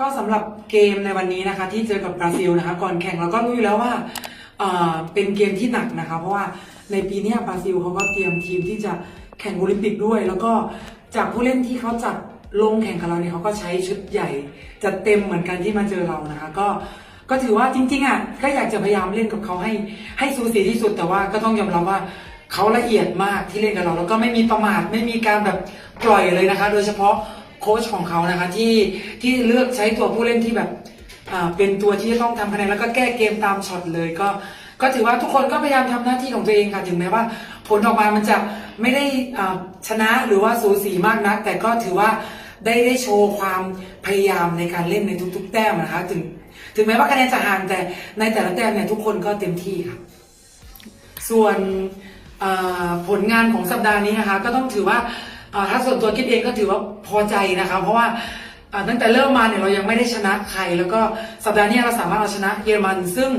ก็สำหรับเกมในวันนี้นะคะ ที่เจอกับบราซิลนะคะก่อนแข่งเราก็รู้อยู่แล้วว่าเอ่อเป็นเกมที่หนักนะคะ เพราะว่าในปีนี้บราซิลเขาก็เตรียมทีมที่จะแข่งโอลิมปิกด้วย แล้วก็จากผู้เล่นที่เขาจัดลงแข่งกับเราเนี่ยเขาก็ใช้ชุดใหญ่จัดเต็มเหมือนกันที่มาเจอเรานะคะ ก็ก็ถือว่าจริงๆอะก็อยากจะพยายามเล่นกับเขาให้ให้สูสีที่สุดแต่ว่าก็ต้องยอมรับว่าเขาละเอียดมากที่เล่นกับเรา แล้วก็ไม่มีประมาทไม่มีการแบบปล่อยเลยนะคะ โดยเฉพาะ โค้ชของเขานะคะที่ที่เลือกใช้ตัวผู้เล่นที่แบบอ่าเป็นตัวที่จะต้องทำคะแนนแล้วก็แก้เกมตามช็อตเลยก็ ก็ถือว่าทุกคนก็พยายามทำหน้าที่ของตัวเองค่ะถึงแม้ว่า ผลออกมามันจะไม่ได้อ่าชนะหรือว่าสูสีมากนัก แต่ก็ถือว่าได้ได้โชว์ความพยายามในการเล่นในทุก ๆ แต้มนะคะถึงถึงแม้ว่าคะแนนจะห่างแต่ในแต่ละแต้มเนี่ยทุกคนก็เต็มที่ค่ะ ส่วนเอ่อผลงานของสัปดาห์นี้นะคะ ก็ต้องถือว่า ถ้าส่วนตัวคิดเองก็ถือว่าพอใจนะคะเพราะว่าตั้งแต่เริ่มมาเนี่ยเรายังไม่ได้ชนะใคร แล้วก็สัปดาห์นี้เราสามารถเอาชนะเยอรมัน ซึ่ง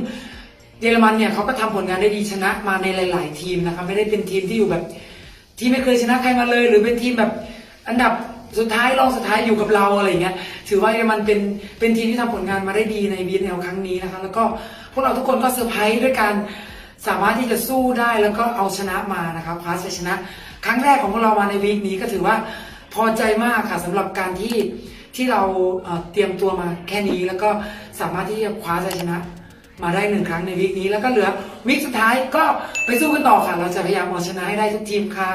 เยอรมันเนี่ยเขาก็ทำผลงานได้ดีชนะมาในหลาย ๆ ทีมนะคะไม่ได้เป็นทีมที่อยู่แบบ ที่ไม่เคยชนะใครมาเลย หรือเป็นทีมแบบอันดับสุดท้ายรองสุดท้ายอยู่กับเราอะไรอย่างเงี้ยถือว่าเยอรมันเป็นเป็นทีมที่ทำผลงานมาได้ดีใน BNL ครั้งนี้นะคะแล้วก็พวกเราทุกคนก็เซอร์ไพรส์ด้วยการ สามารถที่จะสู้ได้แล้วก็เอาชนะมานะคะคว้าชัยชนะ ครั้งแรกของพวกเรามาในวีคนี้ก็ถือว่าพอใจมากค่ะสำหรับการที่ที่เราเอ่อเตรียมตัวมาแค่นี้แล้วก็สามารถที่จะคว้าชัยชนะ มาได้หนึ่งครั้งในวีคนี้ แล้วก็เหลือวีคสุดท้ายก็ไปสู้กันต่อค่ะ เราจะพยายามเอาชนะให้ได้ทุกทีมค่ะ